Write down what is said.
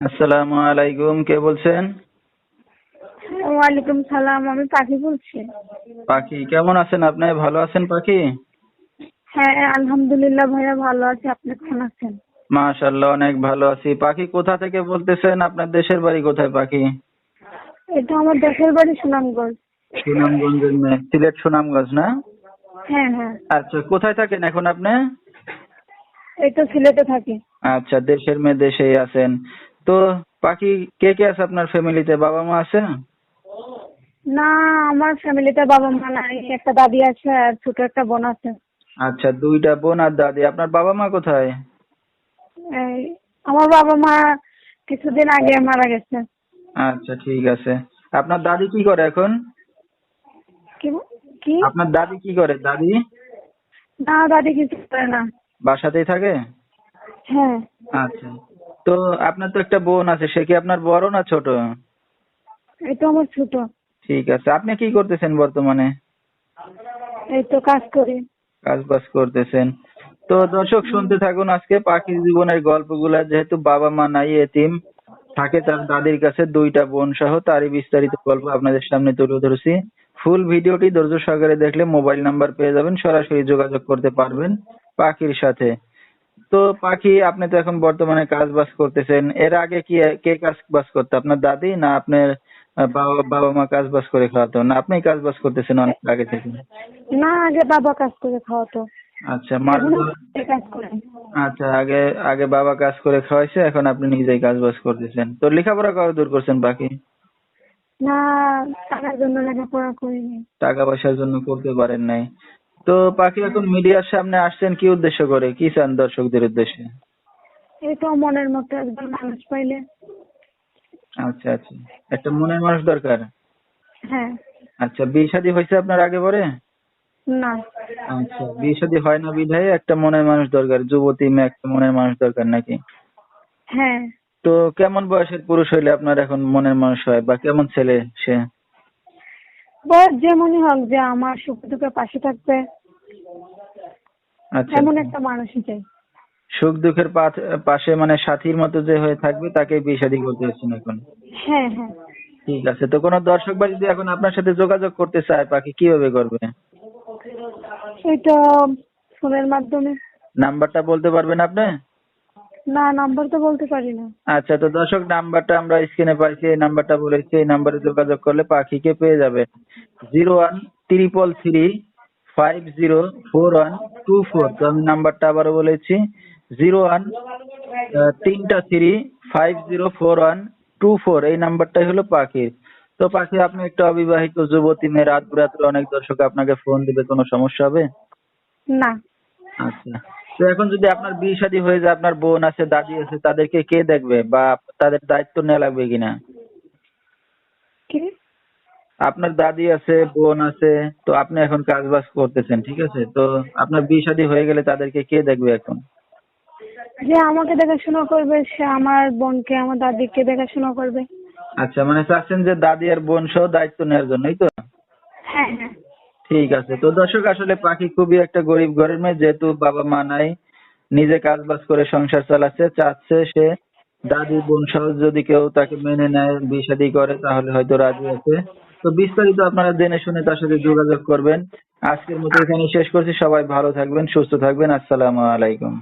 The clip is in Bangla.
আসসালামু আলাইকুম কে বলছেন? ওয়ালাইকুম সালাম আমি পাখি বলছি। পাখি কেমন আছেন আপনি? ভালো আছেন পাখি? হ্যাঁ আলহামদুলিল্লাহ ভাইয়া ভালো আছি আপনি কেমন আছেন? মাশাল্লাহ অনেক ভালো আছি। পাখি কোথা থেকে বলতেছেন? আপনার দেশের বাড়ি কোথায় পাখি? এটা আমার দেশের বাড়ি সুনামগঞ্জ। সুনামগঞ্জের মেয়ে সিলেট সুনামগঞ্জ না? হ্যাঁ হ্যাঁ। আচ্ছা কোথায় থাকেন এখন আপনি? এই তো সিলেটে থাকি। আচ্ছা দেশের মেয়ে দেশেই আছেন। তো পাখি কে কে আছে আপনার ফ্যামিলিতে বাবা মা আছে না? আমার ফ্যামিলিতে বাবা মা নাই। একটা দাদি আছে আর ছোট একটা বোন আছে। আচ্ছা দুইটা বোন আর দাদি। আপনার বাবা মা কোথায়? এই আমার বাবা মা কিছুদিন আগে মারা গেছে। আচ্ছা ঠিক আছে। আপনার দাদি কি করে এখন? কি কি? আপনার দাদি কি করে? দাদি? না দাদি কিছু করে না। বাসাতেই থাকে? হ্যাঁ। আচ্ছা। তো আপনার তো একটা বোন আছে সে কি আপনার বড় না ছোট? এই তো আমার ছোট। ঠিক আছে আপনি কি করতেছেন বর্তমানে? এই তো কাজ করি। কাজ বাজ করতেছেন। তো দর্শক শুনতে থাকুন আজকে পাখির জীবনের গল্পগুলা। যেহেতু বাবা মা নাই এতিম থাকে তার দাদির কাছে দুইটা বোন সহ তারই বিস্তারিত গল্প আপনাদের সামনে তুলে ধরেছি। ফুল ভিডিওটি ধৈর্য সহকারে দেখলে মোবাইল নাম্বার পেয়ে যাবেন সরাসরি যোগাযোগ করতে পারবেন পাখির সাথে। তো পাখি আপনি তো এখন বর্তমানে কাজ বাজ করতেছেন। এর আগে কি কে কাজ বাজ করতো? আপনার দাদি না আপনার বাবা বাবা মা কাজ বাজ করে খাওয়াতো? না আপনি কাজ বাজ করতেছেন অনেক আগে থেকে? না আগে বাবা কাজ করে খাওয়াতো। আচ্ছা মার করে। আচ্ছা আগে আগে বাবা কাজ করে খাওয়াইছে এখন আপনি নিজেই কাজ বাজ করতেছেন। তো লেখাপড়া কত দূর করছেন বাকি না টাকার জন্য লেখাপড়া করিনি। টাকা পয়সার জন্য করতে পারেন নাই। তো পাখি এখন মিডিয়ার সামনে আসছেন কি উদ্দেশ্য করে? কি চান দর্শকদের উদ্দেশ্যে? এই তো মনের মতো একজন মানুষ পাইলে। আচ্ছা আচ্ছা। একটা মনের মানুষ দরকার? হ্যাঁ। আচ্ছা বিয়ে শাদী হয়েছে আপনার আগে পরে? না। আচ্ছা বিয়ে শাদী হয় না বিধায় একটা মনের মানুষ দরকার যুবতী মেয়ে একটা মনের মানুষ দরকার নাকি? হ্যাঁ। তো কেমন বয়সের পুরুষ হইলে আপনার এখন মনের মানুষ হয় বা কেমন ছেলে সে? বয়স যেমনই হোক যে আমার সুখ দুঃখে পাশে থাকবে এমন একটা মানুষই চাই। সুখ দুঃখের পাশে মানে সাথীর মতো যে হয়ে থাকবে তাকে বিয়ে শাদী করতে হচ্ছেন এখন। হ্যাঁ হ্যাঁ। ঠিক আছে তো কোনো দর্শক বা যদি এখন আপনার সাথে যোগাযোগ করতে চায় পাখি কীভাবে করবে? তো ফোনের মাধ্যমে। নাম্বারটা বলতে পারবেন আপনি? না নাম্বার তো বলতে পারি না। আচ্ছা তো দর্শক নাম্বারটা আমরা স্ক্রিনে পাইছি এই নাম্বারটা বলেছি এই নাম্বারে যোগাযোগ করলে পাখিকে পেয়ে যাবে। Zero one triple three five zero four one two four তো আমি নাম্বারটা আবারও বলেছি জিরো ওয়ান তিনটা three five zero four one two four এই নাম্বারটাই হলো পাখির। তো পাখি আপনি একটা অবিবাহিত যুবতী মেয়ে রাত বিরাত্রে অনেক দর্শক আপনাকে ফোন দিবে কোনো সমস্যা হবে? না। আচ্ছা। তো এখন যদি আপনার বিয়ে শাদী হয়ে যায় আপনার বোন আছে দাদি আছে তাদেরকে কে দেখবে বা তাদের দায়িত্ব নেওয়া লাগবে কিনা? কি? আপনার দাদি আছে বোন আছে তো আপনি এখন কাজ বাজ করতেছেন ঠিক আছে? তো আপনার বিয়ে শাদী হয়ে গেলে তাদেরকে কে দেখবে এখন? যে আমাকে দেখাশোনা করবে সে আমার বোনকে আমার দাদিকে দেখাশোনা করবে। আচ্ছা মানে চাচ্ছেন যে দাদি আর বোন সহ দায়িত্ব নেওয়ার জন্যই তো? হ্যাঁ হ্যাঁ। ঠিক আছে তো দর্শক আসলে পাখি খুবই একটা গরিব ঘরের মেয়ে যেহেতু বাবা মা নাই নিজে কাজ বাজ করে সংসার চালাচ্ছে চাচ্ছে সে দাদি বোন সহ যদি কেউ তাকে মেনে নেয় বিয়ে শাদী করে তাহলে হয়তো রাজি আছে। তো বিস্তারিত আপনারা জেনে শুনে তার সাথে যোগাযোগ করবেন। আজকের মতো এখানে শেষ করছি। সবাই ভালো থাকবেন, সুস্থ থাকবেন। আসসালামু আলাইকুম।